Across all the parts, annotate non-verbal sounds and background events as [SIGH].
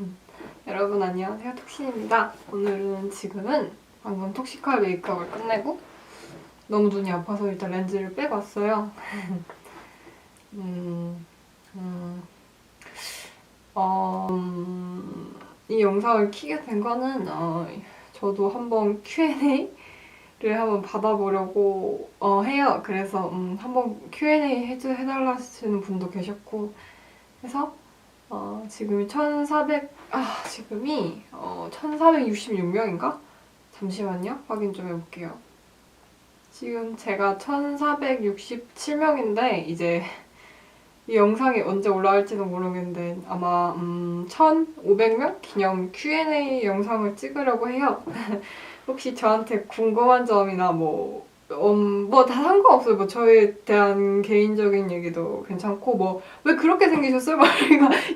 [LAUGHS] 여러분 안녕하세요. 톡신입니다. 오늘은 지금은 방금 톡시컬 메이크업을 끝내고 너무 눈이 아파서 일단 렌즈를 빼고 왔어요. [LAUGHS] 음, 음, 어, 음, 이 영상을 키게 된 거는 어, 저도 한번 Q&A를 한번 받아보려고 어, 해요. 그래서 음, 한번 Q&A 해주, 해달라 하시는 분도 계셨고 해서 어, 지금이 1400, 아, 지금이 어, 1466명인가? 잠시만요. 확인 좀 해볼게요. 지금 제가 1467명인데, 이제 이 영상이 언제 올라갈지는 모르겠는데, 아마, 음, 1500명? 기념 Q&A 영상을 찍으려고 해요. [LAUGHS] 혹시 저한테 궁금한 점이나 뭐, 음, 뭐 다 상관없어요. 뭐 저에 대한 개인적인 얘기도 괜찮고 뭐 왜 그렇게 생기셨어요? [LAUGHS] 막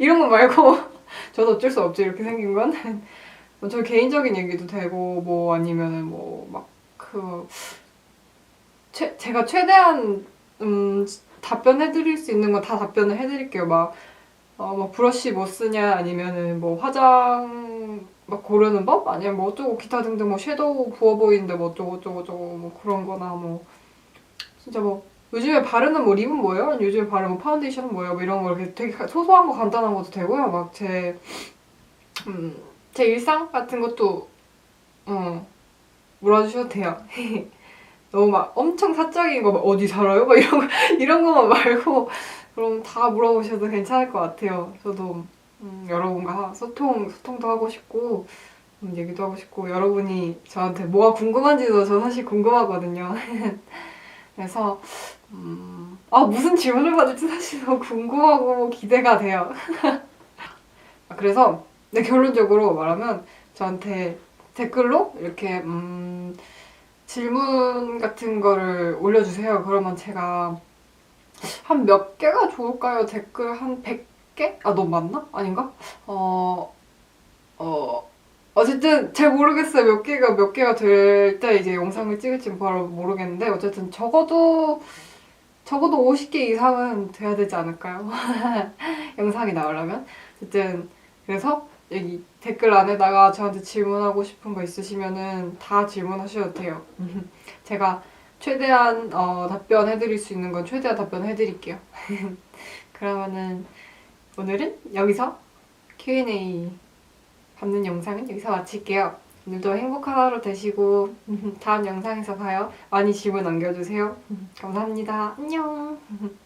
이런 거 말고 [LAUGHS] 저도 어쩔 수 없지 이렇게 생긴 건. [LAUGHS] 뭐저 개인적인 얘기도 되고 뭐 아니면은 뭐 막 그 제가 최대한 음 답변해드릴 수 있는 거다 답변을 해드릴게요. 막 어, 막 브러쉬 뭐 쓰냐 아니면은 뭐 화장 막 고르는 법 아니면 뭐 어쩌고 기타 등등 뭐 섀도우 부어 보이는데 뭐 어쩌고 어쩌고 저쩌고 뭐 그런 거나 뭐 진짜 뭐 요즘에 바르는 뭐 립은 뭐예요? 요즘에 바르는 뭐 파운데이션은 뭐예요? 뭐 이런 거 이렇게 되게 소소한 거 간단한 것도 되고요. 막 제 음, 제 일상 같은 것도 어 물어주셔도 돼요. [LAUGHS] 너무 막 엄청 사적인 거 막 어디 살아요? 막 이런 거 [LAUGHS] 이런 거만 말고 그럼 다 물어보셔도 괜찮을 것 같아요. 저도 음, 여러분과 소통 소통도 하고 싶고 음, 얘기도 하고 싶고 여러분이 저한테 뭐가 궁금한지도 저 사실 궁금하거든요. [LAUGHS] 그래서 음, 아 무슨 질문을 받을지 사실 너무 궁금하고 기대가 돼요. [LAUGHS] 아, 그래서 네, 결론적으로 말하면 저한테 댓글로 이렇게 음, 질문 같은 거를 올려주세요. 그러면 제가 한 몇 개가 좋을까요? 댓글 한 100 개? 아, 너무 많나? 아닌가? 어, 어, 어쨌든 잘 모르겠어요. 몇 개가 몇 개가 될 때 이제 영상을 찍을지 바로 모르겠는데 어쨌든 적어도 적어도 50개 이상은 돼야 되지 않을까요? [LAUGHS] 영상이 나오려면 어쨌든 그래서 여기 댓글 안에다가 저한테 질문하고 싶은 거 있으시면은 다 질문하셔도 돼요. [LAUGHS] 제가 최대한 어, 답변해드릴 수 있는 건 최대한 답변해드릴게요. [LAUGHS] 그러면은 오늘은 여기서 Q&A 받는 영상은 여기서 마칠게요. 오늘도 행복한 하루 되시고 [LAUGHS] 다음 영상에서 봐요. 많이 질문 남겨주세요. 감사합니다. 안녕. [LAUGHS]